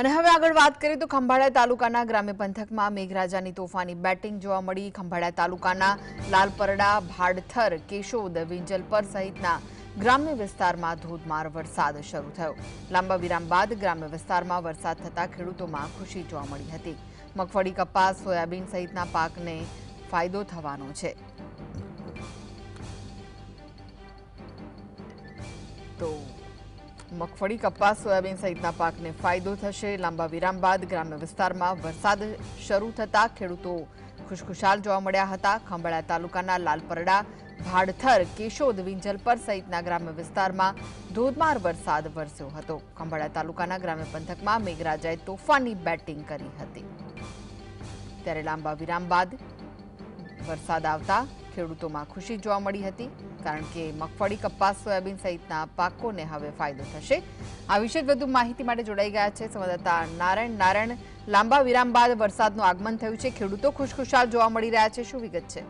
અને હવે આગળ વાત કરીએ તો ખંભાળા તાલુકાના ગ્રામ્ય પંથકમાં મેઘરાજાની તોફાની બેટિંગ જોવા મળી. ખંભાળા તાલુકાના લાલપરડા, ભાડથર, કેશોદ, વિંજલપર સહિતના ગ્રામ્ય વિસ્તારમાં ધોધમાર વરસાદ શરૂ થયો. લાંબા વિરામ બાદ ગ્રામ્ય વિસ્તારમાં વરસાદ થતાં ખેડૂતોમાં ખુશી જોવા મળી હતી. મગફળી, કપાસ, સોયાબીન સહિતના પાકને ફાયદો થવાનો છે. તો મગફળી કપાસ, સોયાબીન સહિતના પાકને ફાયદો થશે. લાંબા વિરામ બાદ ગ્રામ્ય વિસ્તારમાં વરસાદ શરૂ થતા ખેડૂતો ખુશખુશાલ જોવા મળ્યા હતા. ખંભાળા તાલુકાના લાલપરડા, ભાડથર, કેશોદ, વિંજલપર સહિતના ગ્રામ્ય વિસ્તારમાં ધોધમાર વરસાદ વરસ્યો હતો. ખંભાળા તાલુકાના ગ્રામ્ય પંથકમાં મેઘરાજાએ તોફાની બેટિંગ કરી હતી. ત્યારે લાંબા વિરામ બાદ વરસાદ આવતા ખેડૂતોમાં ખુશી જોવા મળી હતી, કારણ કે મગફળી, કપાસ, સોયાબીન સહિતના પાકોને હવે ફાયદો થશે. આ વિશે વધુ માહિતી માટે જોડાઈ ગયા છે સંવાદદાતા નારાયણ. નારાયણ, લાંબા વિરામ બાદ વરસાદનું આગમન થયું છે. ખેડૂતો ખુશખુશાલ જોવા મળી રહ્યા છે. શું વિગત છે?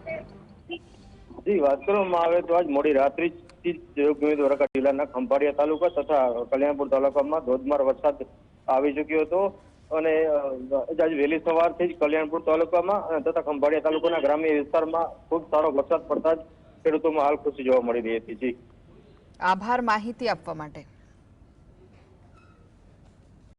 જી, વાત કરવામાં આવે તો મોડી રાત્રિથી જ દ્વારકા જિલ્લાના ખંભાળિયા તાલુકા તથા કલ્યાણપુર તાલુકામાં ધોધમાર વરસાદ આવી ચુક્યો હતો. અને આજે વહેલી સવારથી જ કલ્યાણપુર તાલુકામાં તથા ખંભાળિયા તાલુકાના ગ્રામ્ય વિસ્તારમાં ખૂબ સારો વરસાદ પડતા જ ખેડૂતોમાં હાલ ખુશી જોવા મળી રહી હતી. જી. આભાર માહિતી આપવા માટે.